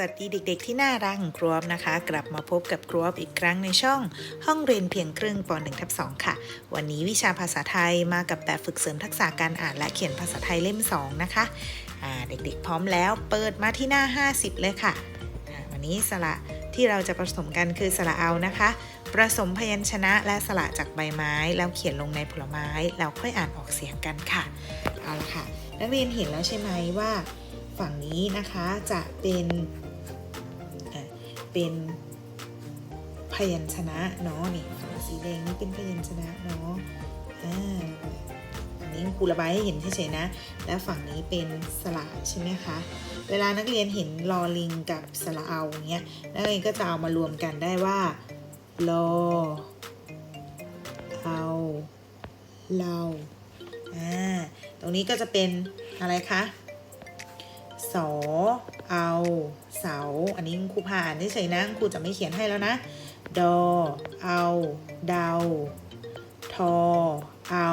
สวัสดีเด็ก ๆ ที่น่ารักของครูอฟนะคะ กลับมาพบกับครูอฟอีกครั้งในช่อง ห้องเรียนเพียงครึ่งป .1 ทับ2ค่ะ วันนี้วิชาภาษาไทยมากับแบบฝึกเสริมทักษะการอ่านและเขียนภาษาไทยเล่ม 2 นะคะเด็กๆพร้อมแล้วเปิดมาที่หน้า 50 เลยค่ะ วันนี้สระที่เราจะผสมกันคือสระเอานะคะ ผสมพยัญชนะและสระจากใบไม้ แล้วเขียนลงในผลไม้แล้วค่อยอ่านออกเสียงกันค่ะเอาละค่ะ นักเรียนเห็นแล้วใช่ไหมว่า ฝั่งนี้นะคะจะเป็น เป็นพยัญชนะเนาะนี่ฝั่งสีแดงนี่เป็นพยัญชนะเนาะอ่าอันนี้ครูระบายให้เห็นเฉยๆนะ แล้วฝั่งนี้เป็นสระใช่ไหมคะ เวลานักเรียนเห็นลอลิงกับสระเอาเนี้ยนักเรียนก็จะเอามารวมกันได้ว่าลอเอาเราอ่าตรงนี้ก็จะเป็นอะไรคะ สอเอาเสา อันนี้ครูผ่านเฉยๆนะครูจะไม่เขียนให้แล้วนะ ดอ เอาเดา ทอ เอา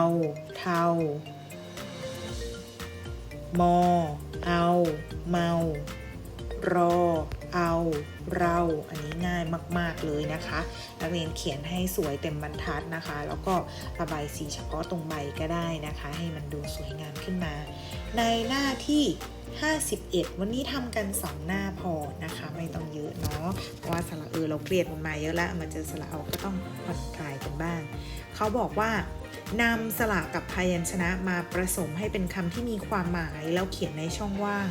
เทามอ เอา เมา รอ เอา เรา อันนี้ง่ายมาก ๆ เลยนะคะ นักเรียนเขียนให้สวยเต็มบรรทัดนะคะ แล้วก็ระบายสีเฉพาะตรงใบก็ได้นะคะ ให้มันดูสวยงามขึ้นมา ในหน้าที่ 51 วันนี้ทำกัน 2 หน้าพอนะคะ ไม่ต้องเยอะเนาะเพราะว่าสระเออเราเกลียดมันมาเยอะแล้วมาเจอสระเอาก็ต้องผ่อนคลายกันบ้าง เขาบอกว่านำสระกับพยัญชนะมาผสมให้เป็นคำที่มีความหมาย แล้วเขียนในช่องว่าง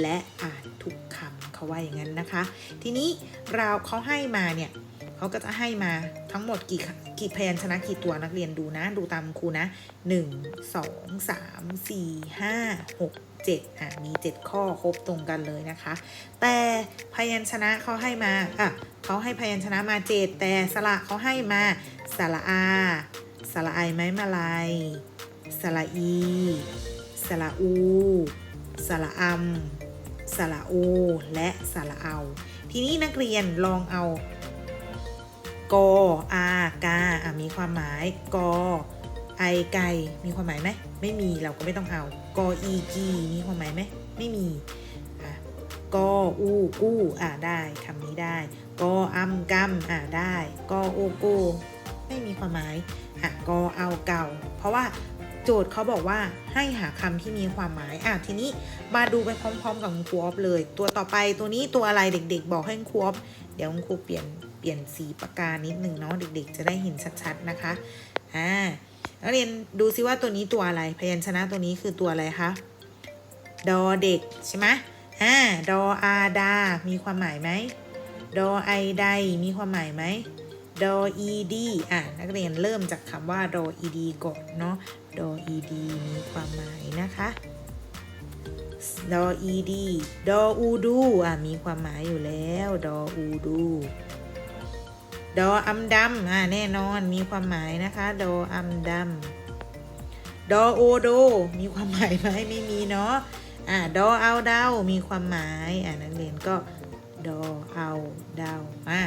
และอ่านทุกคำเขาว่าอย่างนั้นนะคะ ทีนี้เราเขาให้มาเนี่ยเขาก็จะให้มาทั้งหมดกี่กี่พยัญชนะกี่ตัวนักเรียนดูนะ ดูตามครูนะ 1 2 3 4 5 6 7อะมี 7 ข้อครบตรงกันเลยนะคะ แต่พยัญชนะเขาให้มาอะเขาให้พยัญชนะมา 7 แต่สระเขาให้มาสระอาสระไอไม้มาลายสระอีสระอูสระอำสระโอ และสระเอา ทีนี้นักเรียนลองเอากอากามีความหมายกอไอไก่มีความหมายไหมไม่มีเราก็ไม่ต้องเอา กออีกีมีความหมายไหมไม่มีอะกออูกู้อะได้คำนี้ได้กออัมกัมอะได้กอโอโกไม่มีความหมายอะกอเอาเก่า เพราะว่าโจทย์เขาบอกว่าให้หาคำที่มีความหมายอะทีนี้มาดูไปพร้อม ๆ กับคุณครูออฟเลย ตัวต่อไปตัวนี้ตัวอะไรเด็ก ๆ บอกให้คุณครูออฟเดี๋ยวคุณครูเปลี่ยนเปลี่ยนสีปากกานิดหนึ่งเนาะเด็ก ๆ จะได้เห็นชัดๆนะคะอ่า นักเรียนดูซิว่าตัวนี้ตัวอะไร พยัญชนะตัวนี้คือตัวอะไรคะ ดอเด็กใช่ไหมอ่า ดออาดา มีความหมายไหม ดอไอได มีความหมายไหม ดออีดีอะนักเรียนเริ่มจากคำว่าดออีดีก่อนเนาะ ดออีดีมีความหมายนะคะดออีดี ดออูดู อะ มีความหมายอยู่แล้ว ดออูดู ดออัมดำอ่าแน่นอนมีความหมายนะคะ ดออัมดำดอโอโด มีความหมายไหมไม่มีเนาะอ่าดอเอาเดามีความหมายอ่านักเรียนก็ดอเอาเดาอ่า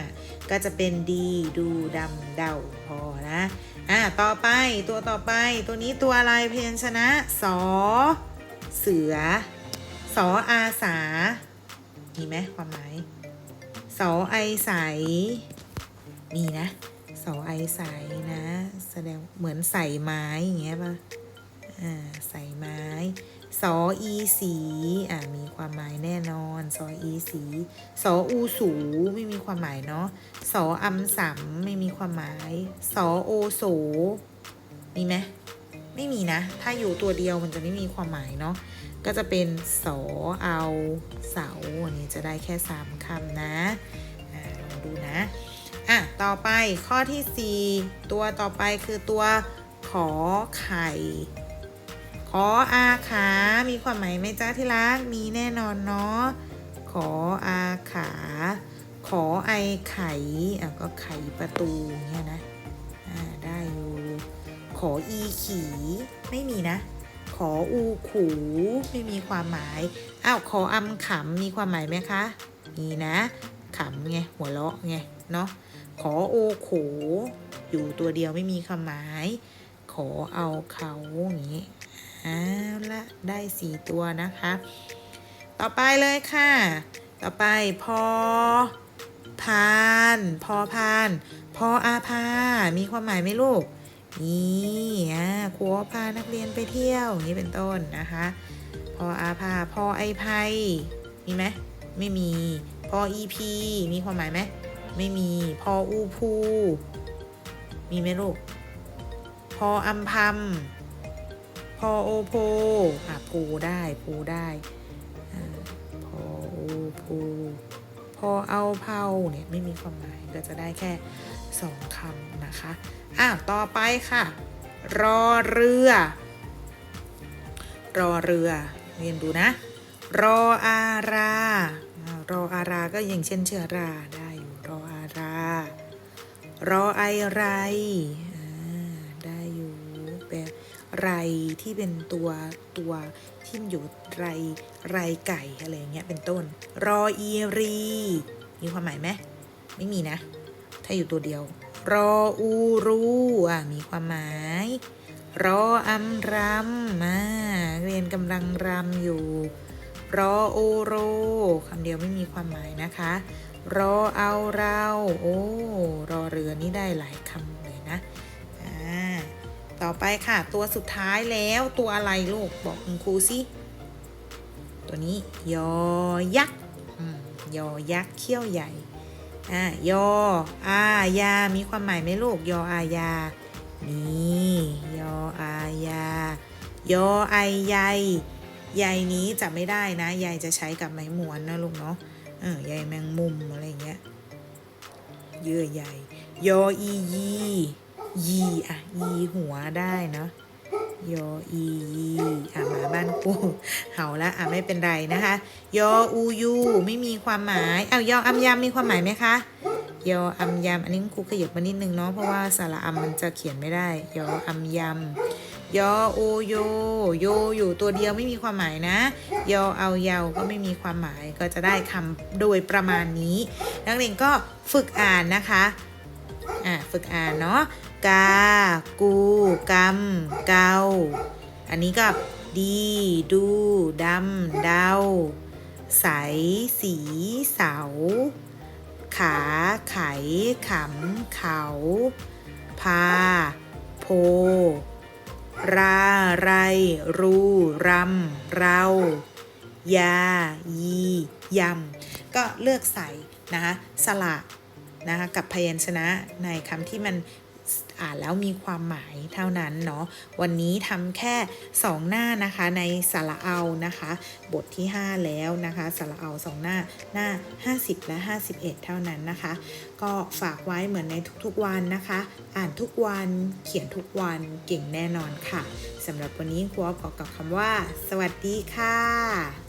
ก็จะเป็นดีดูดำเดาพอนะอ่าต่อไปตัวต่อไปตัวนี้ตัวอะไรเพียัญชนะสอเสือสออาสามีไหมความหมายสอไอใส มีนะเสาไอใสนะ แสดงเหมือนใส่ไม้อย่างเงี้ยป่ะอ่าใส่ไม้สออีสีอ่ามีความหมายแน่นอนสออีสีสออูสูไม่มีความหมายเนาะสออัมสัมไม่มีความหมายสอโอโสมีไหมไม่มีนะ ถ้าอยู่ตัวเดียวมันจะไม่มีความหมายเนาะก็จะเป็นสอเอาเสาอันนี้จะได้แค่สามคำนะอ่าลองดูนะ อะ ต่อไปข้อที่ 4 ตัวต่อไปคือตัวขอไข่ ขออาขา มีความหมายไหมจ้าที่รัก มีแน่นอนเนาะ ขออาขา ขอไอไข่ อะก็ไขประตูเนี่ยนะ อ่าได้อยู่ ขออีขี ไม่มีนะ ขออูขู ไม่มีความหมาย อ้าว ขออำขำ มีความหมายไหมคะ มีนะ ขำไง หัวเราะไง เนาะขอโอโขอยู่ตัวเดียวไม่มีความหมาย ขอเอาเขาอย่างนี้เอาละได้สี่ตัวนะคะ ต่อไปเลยค่ะ ต่อไปพอพานพอพาน พออาพา มีความหมายไหมลูก นี่อะครูพานักเรียนไปเที่ยวนี้เป็นต้นนะคะ พออาภาพอไอภัย มีไหม ไม่มี พออีพี มีความหมายไหม ไม่มี พออูพูมีไหมลูก พออัมพัมพอโอโพอะพูได้พูได้อ่าพอโอพูพอเอาเผาเนี่ยไม่มีความหมายก็จะได้แค่สองคำนะคะอ้าวต่อไปค่ะ รอเรือ รอเรือ เรียนดูนะ รออาราอ่ารออาราก็อย่างเช่นเชื้อราได้อยู่รออารา รอไอไรอได้อยู่แบบไรที่เป็นตัวตัวที่อยู่ไรไรไก่อะไรอย่างเงี้ยเป็นต้น รออีรี มีความหมายไหมไม่มีนะ ถ้าอยู่ตัวเดียว รออูรูอะมีความหมาย รออัมรำมาเรียนกำลังรำอยู่ รอโอโรคำเดียวไม่มีความหมายนะคะ รอเอาเรา โอ้รอเรือนี่ได้หลายคำเลยนะอ่าต่อไปค่ะ ตัวสุดท้ายแล้วตัวอะไรลูกบอกคุณครูสิตัวนี้ ยอยักษ์ยอยักษ์เขี้ยวใหญ่อ่ายออายา มีความหมายไหมลูก ยออายา นี่ยออายา ยอไอใยใยนี้จะไม่ได้นะ ใยจะใช้กับไม้หมวนนะลูกเนาะ ออใยแมงมุมอะไรเงี้ยเยื่อใยยออียียีอะยีหัวได้เนาะยออียีอะหมาบ้านกูเห่าละอะไม่เป็นไรนะคะ ยออูยูไม่มีความหมายเอายออัมยามมีความหมายไหมคะยออัมยำอันนี้ครูขยับมานิดนึงเนาะเพราะว่าสระอัมมันจะเขียนไม่ได้ ยออัมยำ ยอโอโยโยอยู่ตัวเดียวไม่มีความหมายนะ ยอเอาเยาก็ไม่มีความหมายก็จะได้คำโดยประมาณนี้ นักเรียนก็ฝึกอ่านนะคะอะฝึกอ่านเนาะกา กูกำเกา อันนี้ก็ดี ดูดำเดา ใส สี เสา ขา ไข ขำ เขา พา โพ รา ไร รูรำเรา ยา ยี ยำ ก็เลือกใส่นะคะสระนะคะกับพยัญชนะในคำที่มัน อ่านแล้วมีความหมายเท่านั้นเนาะวันนี้ทำแค่ 2 หน้านะคะในสระเอานะคะ บทที่ 5 แล้วนะคะสระเอา 2 หน้าหน้า 50 และ 51 เท่านั้นนะคะ ก็ฝากไว้เหมือนในทุกๆวันนะคะ อ่านทุกวันเขียนทุกวันเก่งแน่นอนค่ะสำหรับวันนี้ครูอ้อขอกล่าวคำว่า สวัสดีค่ะ